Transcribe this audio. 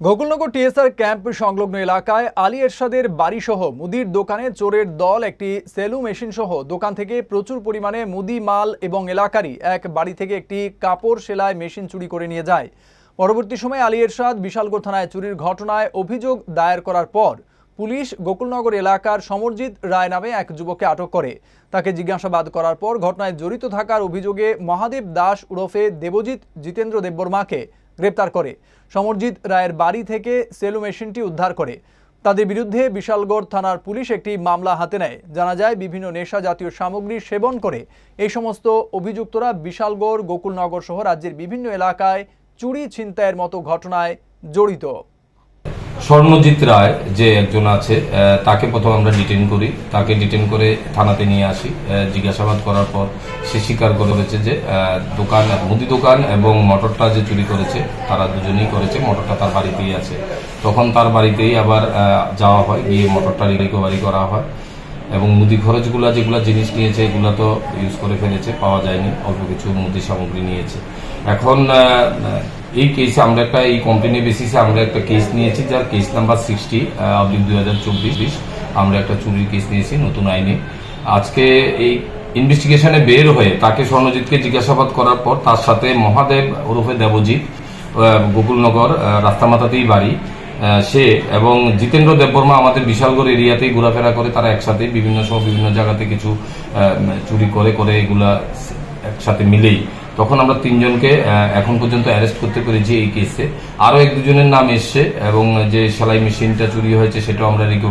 Gokulnagar TSR camp সংলগ্ন এলাকায় আলী এরশাদের বাড়িসহ মুদির দোকানে চোরের দল, একটি সেলু মেশিন সহ দোকান থেকে প্রচুর পরিমাণে মুদি মাল এবং এলাকারই এক বাড়ি থেকে একটি কাপড় সেলাই মেশিন চুরি করে নিয়ে যায়। পরবর্তী সময়ে আলী এরশাদ বিশালগড় থানায় চুরির ঘটনায় অভিযোগ দায়ের করার পর পুলিশ গোকুলনগর এলাকার সমরজিৎ রায় নামে এক যুবককে আটক করে। তাকে জিজ্ঞাসাবাদ করার পর ঘটনায় জড়িত থাকার অভিযোগে মহাদেব দাস ওরফে দেবজিৎ জিতেন্দ্র দেববর্মাকে গ্রেপ্তার করে। সমরজিৎ রায়ের বাড়ি থেকে সেলু মেশিনটি উদ্ধার করে। তাদের বিরুদ্ধে বিশালগড় থানার পুলিশ একটি মামলা হাতে নেয়। জানা যায়, বিভিন্ন নেশা জাতীয় সামগ্রী সেবন করে। এই সমস্ত অভিযুক্তরা বিশালগড়, গোকুলনগর সহ রাজ্যের বিভিন্ন এলাকায় চুরি ছিনতাইয়ের মতো ঘটনায় জড়িত। স্বর্ণজিৎ রায় যে একজন আছে তাকে প্রথম আমরা ডিটেন করি। তাকে ডিটেন করে থানাতে নিয়ে আসি। জিজ্ঞাসাবাদ করার পর সে স্বীকার করেছে যে দোকান, মুদি দোকান এবং মোটরটা যে চুরি করেছে, তারা দুজনেই করেছে, মোটরটা তার বাড়িতেই আছে। তখন তার বাড়িতেই আবার যাওয়া হয়, গিয়ে মোটরটা রিকভারি করা হয়। এবং মুদি খরচগুলা যেগুলা জিনিস নিয়েছে এগুলা তো ইউজ করে ফেলেছে পাওয়া যায়নি অল্প কিছু মুদি সামগ্রী নিয়েছে। এখন এই কেসে আমরা একটা এই কমপ্লেনের বেসিসে আমরা একটা কেস নিয়েছি যার কেস নাম্বার সিক্সটি অব্লিক দুই হাজার চব্বিশ আমরা একটা চুরির কেস নিয়েছি নতুন আইনে। আজকে এই ইনভেস্টিগেশনে বের হয়ে তাকে স্বর্ণজিৎকে জিজ্ঞাসাবাদ করার পর তার সাথে মহাদেব ওরফে দেবজিৎ গোকুলনগর আহ, রাস্তামাথাতেই বাড়ি। সে এবং জিতেন্দ্র দেববর্মা আমাদের বিশালগড় এরিয়াতেই ঘোরাফেরা করে, তারা একসাথে বিভিন্ন সময় বিভিন্ন জায়গাতে কিছু চুরি করে করে এগুলা একসাথে মিলেই। তখন আমরা তিনজনকে এখন পর্যন্ত অ্যারেস্ট করতে পেরেছি এই কেসে। আরও এক দুজনের নাম এসছে এবং যে সেলাই মেশিনটা চুরি হয়েছে, সেটাও আমরা রিকভার